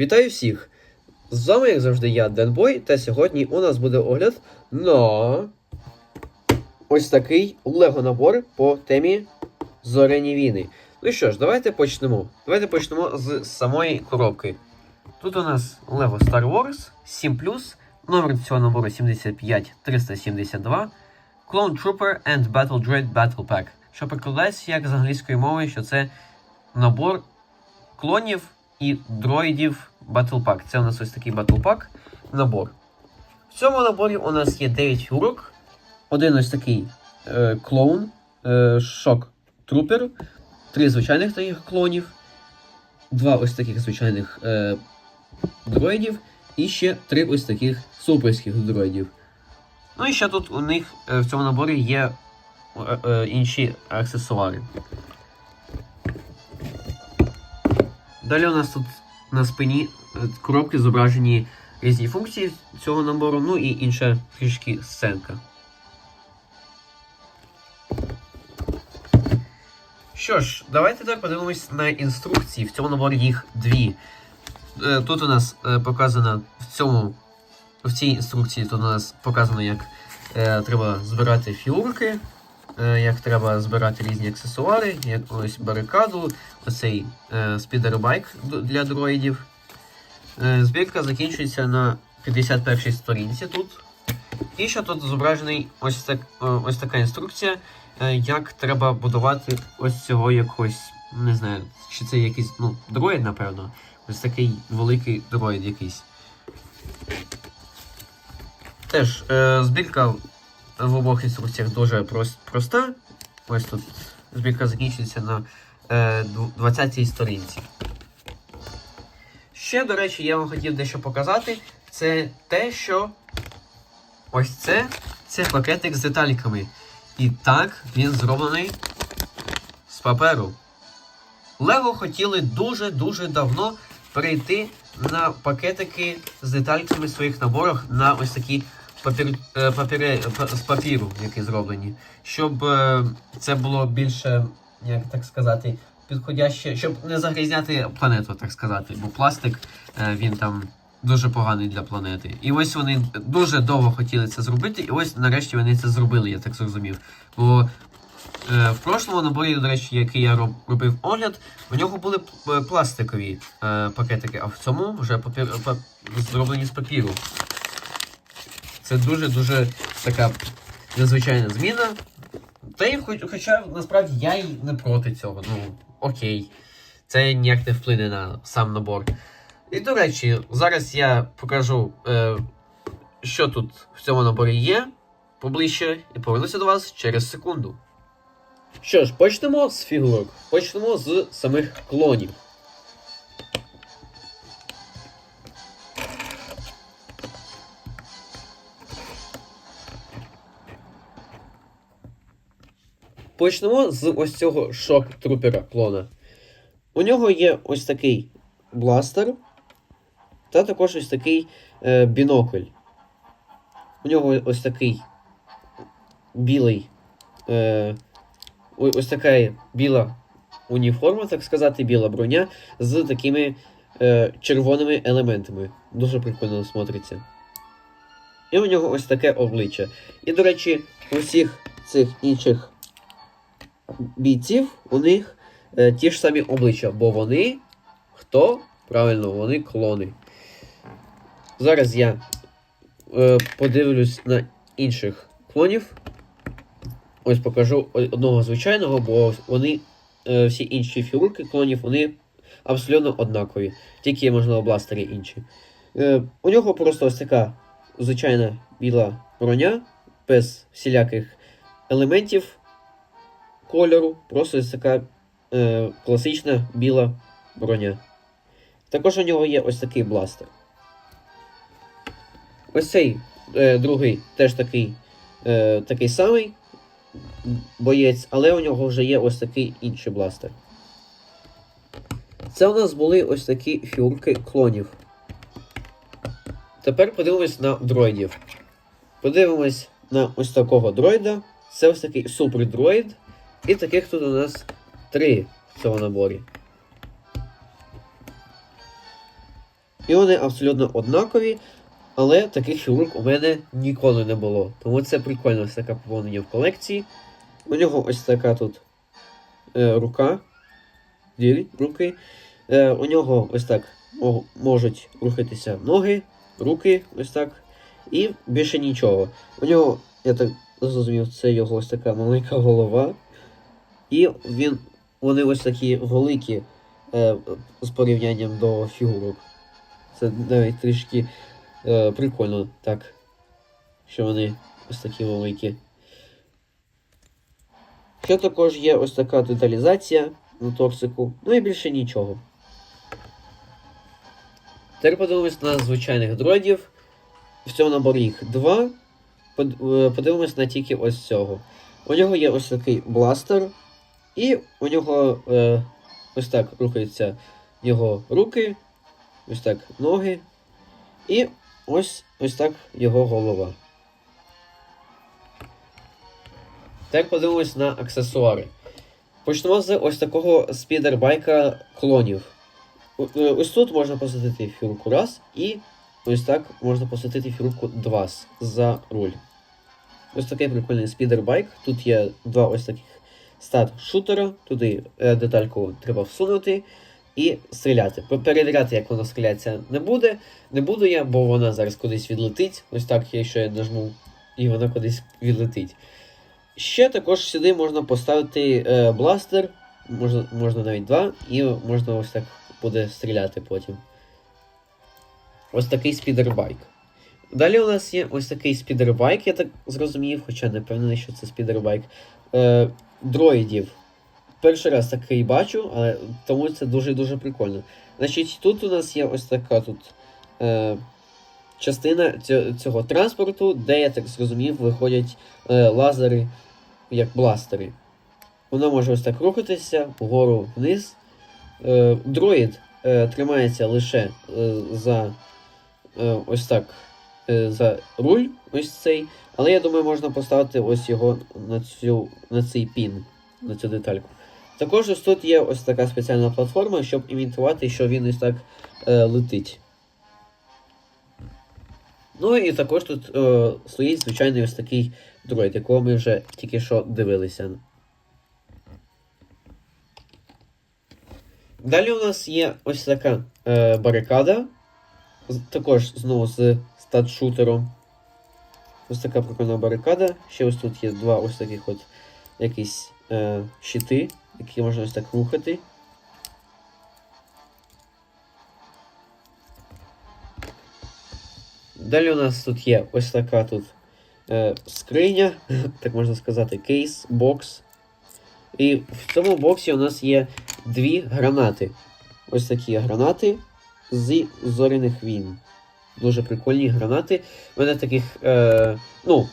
Вітаю всіх! З вами, як завжди, я, Денбой, та сьогодні у нас буде огляд на ось такий Лего набор по темі Зоряні війни. Ну що ж, давайте почнемо. Давайте почнемо з самої коробки. Тут у нас Lego Star Wars 7 номер цього набору 75372, Clone Trooper and Battle Droid Battle Pack, що перекладається як з англійської мови, що це набор клонів і дроїдів Pack. Це у нас ось такий Pack набор. В цьому наборі у нас є 9 фігурок, один ось такий е, клоун, е, шок трупер, три звичайних таких клонів, два ось таких звичайних е, дроїдів і ще три ось таких суперських дроїдів. Ну і ще тут у них е, в цьому наборі є е, е, інші аксесуари. Далі у нас тут на спині е, коробки зображені різні функції цього набору, ну і інша трішки сценка. Що ж, давайте так подивимось на інструкції. В цьому наборі їх дві. Е, Тут у нас е, показано в цьому в цій інструкції тут у нас показано, як треба збирати фігурки, як треба збирати різні аксесуари, як ось барикаду, оцей е, спідербайк для дроїдів. Е, збірка закінчується на 51 сторінці тут. І ще тут зображений ось, так, е, ось така інструкція, е, як треба будувати ось цього якогось, не знаю, чи це якийсь ну, дроїд, напевно. Ось такий великий дроїд якийсь. Теж е, збірка в обох інструкціях дуже проста. Ось тут збірка закінчується на е, 20-й сторінці. Ще, до речі, я вам хотів дещо показати. Це те, що ось це це пакетик з детальками. І так він зроблений з паперу. Лего хотіли дуже-дуже давно перейти на пакетики з детальками в своїх наборах на ось такі папір, е, папіри, па- з папіру, які зроблені. Щоб е, це було більше, як так сказати, підходяще, щоб не загрізняти планету, так сказати. Бо пластик е, він там дуже поганий для планети. І ось вони дуже довго хотіли це зробити, і ось нарешті вони це зробили, я так зрозумів. Бо В прошлому наборі, до речі, який я роб- робив огляд, у нього були пластикові пакетики, а в цьому вже папір, па- зроблені з папіру. Це дуже-дуже така незвичайна зміна. Та й хоч, хоча насправді я й не проти цього. Ну, окей. Це ніяк не вплине на сам набор. І до речі, зараз я покажу, е, що тут в цьому наборі є поближче, і повернуся до вас через секунду. Що ж, почнемо з фігурок. Почнемо з самих клонів. Почнемо з ось цього шок-трупера клона. У нього є ось такий бластер та також ось такий е, бінокль. У нього ось такий білий. Е, ось така біла уніформа, так сказати, біла броня з такими е, червоними елементами. Дуже прикольно смотриться. І у нього ось таке обличчя. І, до речі, у всіх цих інших бійців у них е, ті ж самі обличчя, бо вони хто? Правильно, вони клони. Зараз я е, подивлюсь на інших клонів. Ось покажу одного звичайного, бо вони е, всі інші фігурки клонів, вони абсолютно однакові. Тільки, можливо, бластери інші. Е, у нього просто ось така звичайна біла броня, без всіляких елементів кольору, просто ось така е, класична біла броня. Також у нього є ось такий бластер. Ось цей е, другий теж такий, е, такий самий боєць, але у нього вже є ось такий інший бластер. Це у нас були ось такі фігурки клонів. Тепер подивимось на дроїдів. Подивимось на ось такого дроїда. Це ось такий супердроїд. І таких тут у нас три в цьому наборі. І вони абсолютно однакові, але таких фігурок у мене ніколи не було. Тому це прикольно ось таке поповнення в колекції. У нього ось така тут е, рука. Дві руки. Е, у нього ось так мо- можуть рухатися ноги, руки, ось так. І більше нічого. У нього, я так зрозумів, це його ось така маленька голова. І він, вони ось такі великі е, з порівнянням до фігурок. Це навіть трішки е, прикольно так, що вони ось такі великі. Ще також є ось така деталізація на торсику, ну і більше нічого. Тепер подивимось на звичайних дроїдів. В цьому наборі їх два. Е, Подивимось на тільки ось цього. У нього є ось такий бластер, і у нього е, ось так рухаються його руки, ось так ноги, і ось ось так його голова. Тепер подивимось на аксесуари. Почнемо з ось такого спідербайка клонів. Е, Ось тут можна посадити фігурку раз, і ось так можна посадити фігурку два за руль. Ось такий прикольний спідербайк. Тут є два ось таких стат-шутера. Туди е, детальку треба всунути і стріляти. Перевіряти, як вона стрілятися, не буде. Не буду я, бо вона зараз кудись відлетить. Ось так, якщо я нажму, і вона кудись відлетить. Ще також сюди можна поставити е, бластер, можна, можна навіть два, і можна ось так буде стріляти потім. Ось такий спідербайк. Далі у нас є ось такий спідербайк, я так зрозумів, хоча не впевнений, що це спідербайк. Е, дроїдів. Перший раз такий бачу, але тому це дуже-дуже прикольно. Значить, тут у нас є ось така тут е, частина цього, транспорту, де, я так зрозумів, виходять е, лазери як бластери. Вона може ось так рухатися вгору вниз. Е, дроїд е, тримається лише е, за е, ось так за руль, ось цей. Але я думаю, можна поставити ось його на, цю, на цей пін, на цю детальку. Також ось тут є ось така спеціальна платформа, щоб імітувати, що він ось так е, летить. Ну і також тут е, стоїть звичайний ось такий дроїд, якого ми вже тільки що дивилися. Далі у нас є ось така е, барикада. Також знову з статшутером. Ось така прикольна барикада. Ще ось тут є два ось таких от якісь е, щити, які можна ось так рухати. Далі у нас тут є ось така тут е, скриня, так можна сказати, кейс, бокс. І в цьому боксі у нас є дві гранати. Ось такі гранати з зоряних війн. Дуже прикольні гранати. У мене таких, е, ну,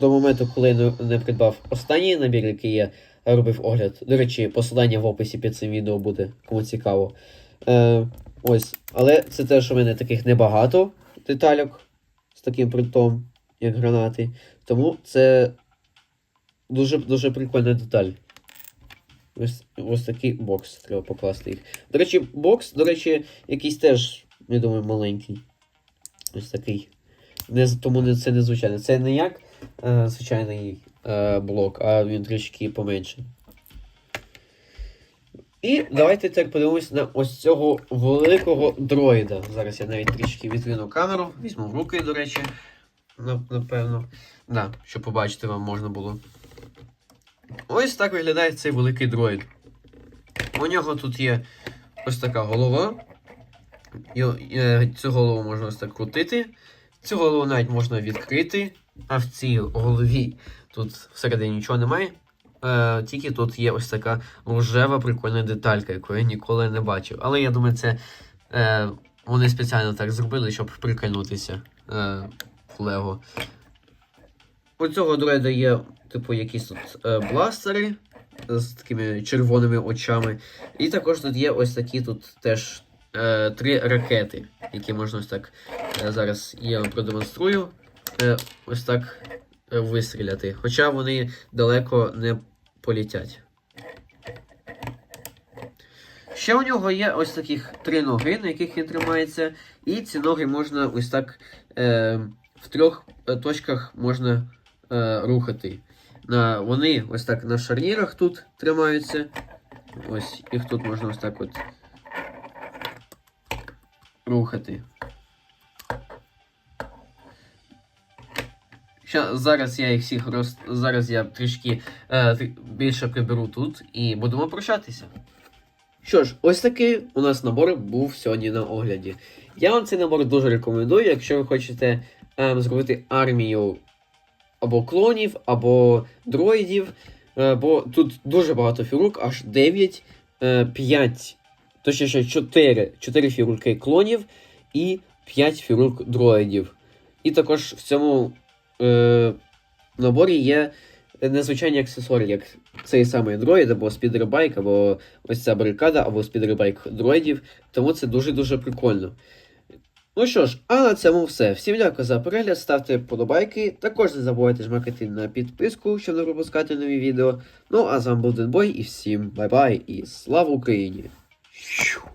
до моменту, коли я не, придбав останній набір, який я робив огляд. До речі, посилання в описі під цим відео буде, кому цікаво. Е, ось. Але це теж у мене таких небагато детальок з таким принтом, як гранати. Тому це дуже дуже прикольна деталь. Ось, ось такий бокс треба покласти їх. До речі, бокс, до речі, якийсь теж, я думаю, маленький. Ось такий. Не, тому це не звичайно. Це не як е, звичайний е, блок, а він трішки поменше. І давайте тепер подивимось на ось цього великого дроїда. Зараз я навіть трішки відвину камеру, візьму в руки, до речі. Напевно. Да, щоб побачити вам можна було. Ось так виглядає цей великий дроїд. У нього тут є ось така голова. Е, цю голову можна ось так крутити. Цю голову навіть можна відкрити, а в цій голові тут всередині нічого немає. Е, тільки тут є ось така рожева прикольна деталька, яку я ніколи не бачив. Але я думаю, це е, вони спеціально так зробили, щоб прикольнутися е, в Лего. У цього дроїда є, типу, якісь тут е, бластери з такими червоними очами. І також тут є ось такі тут теж е, три ракети, які можна ось так е, зараз я вам продемонструю. Е, ось так е, вистріляти. Хоча вони далеко не політять. Ще у нього є ось таких три ноги, на яких він тримається, і ці ноги можна ось так е, в трьох точках можна е, рухати. На, вони ось так на шарнірах тут тримаються. Ось їх тут можна ось так от рухати. Ща, зараз я їх всіх роз... Зараз я трішки е, більше приберу тут і будемо прощатися. Що ж, ось такий у нас набор був сьогодні на огляді. Я вам цей набор дуже рекомендую, якщо ви хочете ем, зробити армію або клонів, або дроїдів. Е, бо тут дуже багато фігурок, аж 9, е, 5, точніше 4, 4 фігурки клонів і 5 фігурок дроїдів. І також в цьому е, наборі є незвичайні аксесуари, як цей самий дроїд, або спідербайк, або ось ця барикада, або спідербайк дроїдів. Тому це дуже-дуже прикольно. Ну що ж, а на цьому все. Всім дякую за перегляд, ставте вподобайки. Також не забувайте жмакати на підписку, щоб не пропускати нові відео. Ну а з вами був Денбой і всім бай-бай і слава Україні! Shoo.